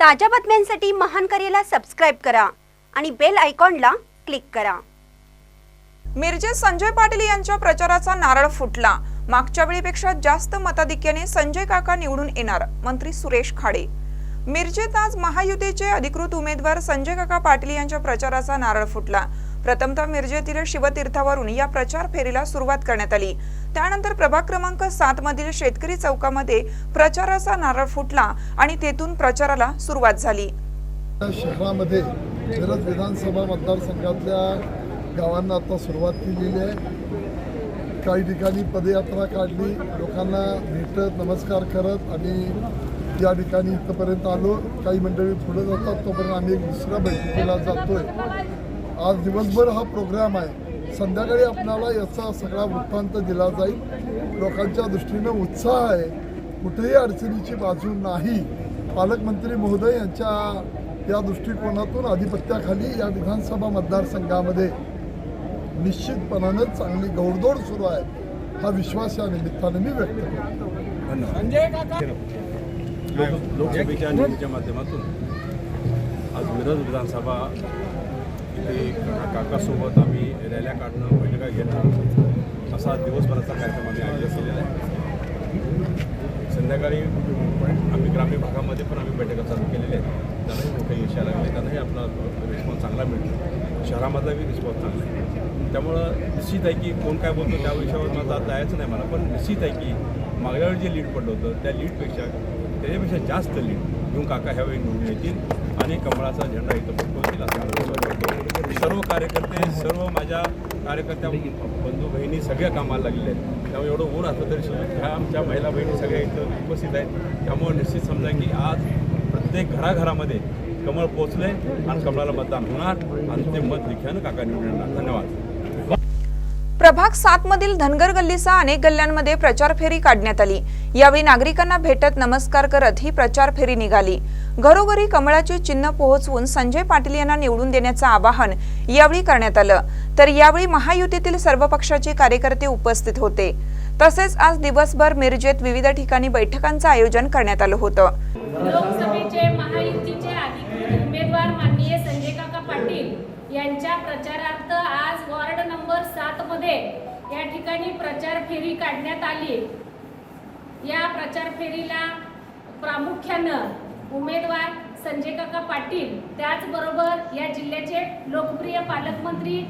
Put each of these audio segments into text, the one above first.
ताज्या बातम्यांसाठी महान करेला सबस्क्राईब करा आणि बेल आयकॉनला क्लिक करा. मिरजे संजय पाटील यांच्या प्रचाराचा नारळ फुटला. मागच्या वेळीपेक्षा जास्त मताधिक्याने संजय काका निवडून येणार मंत्री सुरेश खाडे. मिरजेत आज महायुतीचे अधिकृत उमेदवार संजय काका पाटील यांच्या प्रचाराचा नारळ फुटला. प्रथमतः मिरजेतील शिवतीर्थावरून या प्रचार फेरीला सुरुवात करण्यात आली. त्यानंतर प्रभाग क्रमांक सात मधील शेतकरी चौकामध्ये प्रचाराचा नारळ फुटला आणि तेथून प्रचाराला सुरुवात झाली. शहरामध्ये मिरज विधानसभा मतदारसंघातल्या गावांना आता सुरुवात केलेली आहे. काही ठिकाणी पदयात्रा काढली लोकांना भेटत नमस्कार करत आणि या ठिकाणी इथंपर्यंत आलो. काही मंडळी पुढे जातात तोपर्यंत आम्ही एक दुसऱ्या बैठकीला जातोय. आज दिवसभर हा प्रोग्राम आहे. संध्याकाळी आपल्याला याचा सगळा वृत्तांत दिला जाईल. लोकांच्या दृष्टीनं उत्साह आहे. कुठेही अडचणीची बाजू नाही. पालकमंत्री महोदय यांच्या या दृष्टिकोनातून आधिपत्याखाली या विधानसभा मतदारसंघामध्ये निश्चितपणानं चांगली गौडदौड सुरू आहे हा विश्वास या निमित्ताने मी व्यक्त करतो. लोकसभेच्या निधीच्या माध्यमातून आज मिरज विधानसभा तिथे काकासोबत आम्ही रॅल्या काढणं बैठका घेणं असा दिवसभराचा कार्यक्रम आम्ही आयोजित केलेला आहे. संध्याकाळी आम्ही ग्रामीण भागामध्ये पण आम्ही बैठका चालू केलेल्या आहेत. त्यांनाही मोठे यश आलं आहे त्यांनाही आपला रिस्पॉन्स चांगला मिळतो. शहरामधलाही रिस्पॉन्स चांगला आहे. त्यामुळं निश्चित आहे की कोण काय बोलतो त्या विषयावर माझा आता जायचं नाही मला पण निश्चित आहे की मागल्या वेळी जे लीड पडलं होतं त्या लीडपेक्षा त्याच्यापेक्षा जास्त लीड घेऊन काका ह्यावेळी निवडून येतील आणि कमळाचा झेंडा इथं फडकवतील असं सर्व कार्यकर्ते सर्व माझ्या कार्यकर्त्या बंधू बहिणी सगळ्या कामाला लागलेल्या आहेत. त्यामुळे एवढं ऊन असलं तरी सुद्धा ह्या आमच्या महिला बहिणी सगळ्या इथं उपस्थित आहेत. त्यामुळे निश्चित समजा की आज प्रत्येक घराघरामध्ये कमळ पोचले आणि कमळाला मतदान होणार. आणि ते मत लिख्यानं काका निवडणार धन्यवाद. प्रभाग सात मधील धनगर गल्लीसह अनेक गल्ल्यांमध्ये प्रचार फेरी काढण्यात आली. यावेळी नागरिकांना भेटत नमस्कार करत ही प्रचार फेरी निघाली. घरोघरी कमळाचे चिन्ह पोहोचवून संजय पाटील यांना निवडून देण्याचं आवाहन यावेळी करण्यात आलं. तर यावेळी महायुतीतील सर्व पक्षाचे कार्यकर्ते उपस्थित होते. तसेच आज दिवसभर मिरजेत विविध ठिकाणी बैठकांचं आयोजन करण्यात आलं होतं. लोकसभेचे महायुतीचे अधिकृत उमेदवार माननीय संजय काका पाटील यांच्या प्रचारार्थ आज वॉर्ड नंबर सात मध्ये या ठिकाणी प्रचार फेरी काढण्यात आली. या प्रचार फेरीला प्रामुख्यानं उमेदवार संजय काका पाटील त्याचबरोबर या जिल्ह्याचे लोकप्रिय पालकमंत्री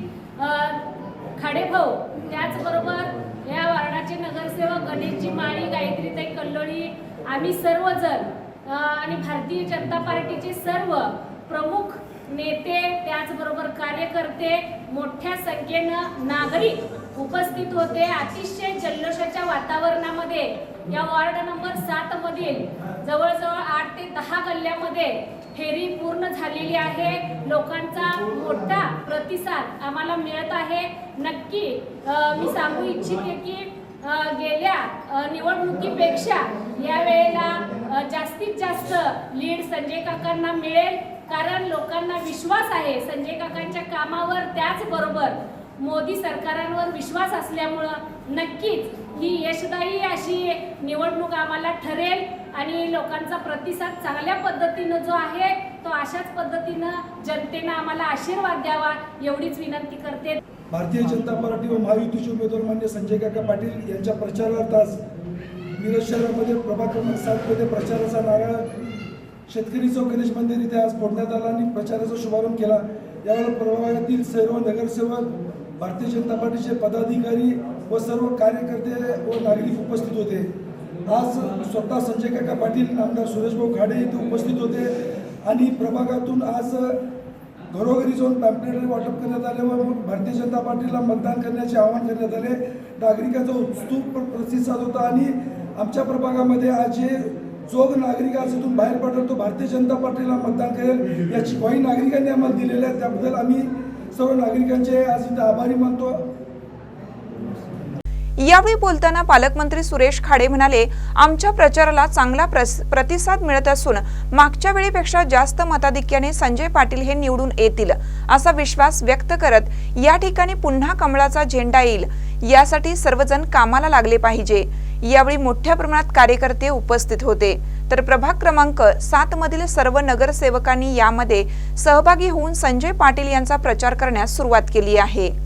खाडेभाऊ त्याचबरोबर या वार्डाचे नगरसेवक गणेशजी माळी गायत्रीताई कल्लोळी आम्ही सर्वजण आणि भारतीय जनता पार्टीचे सर्व प्रमुख नेते त्याचबरोबर कार्यकर्ते मोठ्या संख्येनं नागरिक उपस्थित होते अतिशय जल्लोषाच्या वातावरणामध्ये. या वॉर्ड नंबर सात मधील जवळजवळ आठ ते दहा गल्ल्यामध्ये फेरी पूर्ण झालेली आहे. लोकांचा मोठा प्रतिसाद आम्हाला मिळत आहे. नक्की मी सांगू इच्छिते की गेल्या निवडणुकीपेक्षा या वेळेला जास्तीत जास्त लीड संजय काकांना मिळेल कारण लोकांना विश्वास आहे. संजय काकांच्या कामावर त्याचबरोबर मोदी सरकारांवर विश्वास असल्यामुळं नक्कीच ही यशदायी अशी निवडणूक आम्हाला ठरेल आणि लोकांचा प्रतिसाद चांगल्या पद्धतीनं जो आहे तो अशाच पद्धतीनं जनतेनं आम्हाला आशीर्वाद द्यावा एवढीच विनंती करते. भारतीय जनता पार्टी व महायुतीचे उमेदवार मान्य संजय काका पाटील यांच्या प्रचारार्थ आज मिरज शहरामध्ये प्रभाग क्रमांक सातमध्ये प्रचाराचा नारळ शेतकरी चौक गणेश मंदिर इथे आज फोडण्यात आला आणि प्रचाराचा शुभारंभ केला. यावर प्रभागातील सर्व नगरसेवक भारतीय जनता पार्टीचे पदाधिकारी व सर्व कार्यकर्ते व नागरिक उपस्थित होते. आज स्वतः संजय काका पाटील आमदार सुरेशभाऊ खाडे इथे उपस्थित होते आणि प्रभागातून आज घरोघरी जाऊन पॅम्पलेट वाटप करण्यात आले व भारतीय जनता पार्टीला मतदान करण्याचे आवाहन करण्यात आले. नागरिकांचा उत्सुक प्रतिसाद होता आणि आमच्या प्रभागामध्ये आज जे जो नागरिक आज इथून बाहेर पडला तो भारतीय जनता पार्टीला मतदान करेल याची ग्वाही नागरिकांनी आम्हाला दिलेली आहे. त्याबद्दल आम्ही सर्व नागरिकांचे आज इथे आभारी मानतो. यावेळी बोलताना पालकमंत्री सुरेश खाडे म्हणाले आमच्या प्रचाराला चांगला प्रस- प्रतिसाद मिळत असून मागच्या वेळेपेक्षा जास्त मताधिक्याने संजय पाटील हे निवडून येतील असा विश्वास व्यक्त करत या ठिकाणी पुन्हा कमळाचा झेंडा येईल. यासाठी सर्वजण कामाला लागले पाहिजे. यावेळी मोठ्या प्रमाणात कार्यकर्ते उपस्थित होते. तर प्रभाग क्रमांक सात मधील सर्व नगरसेवकांनी यामध्ये सहभागी होऊन संजय पाटील यांचा प्रचार करण्यास सुरुवात केली आहे.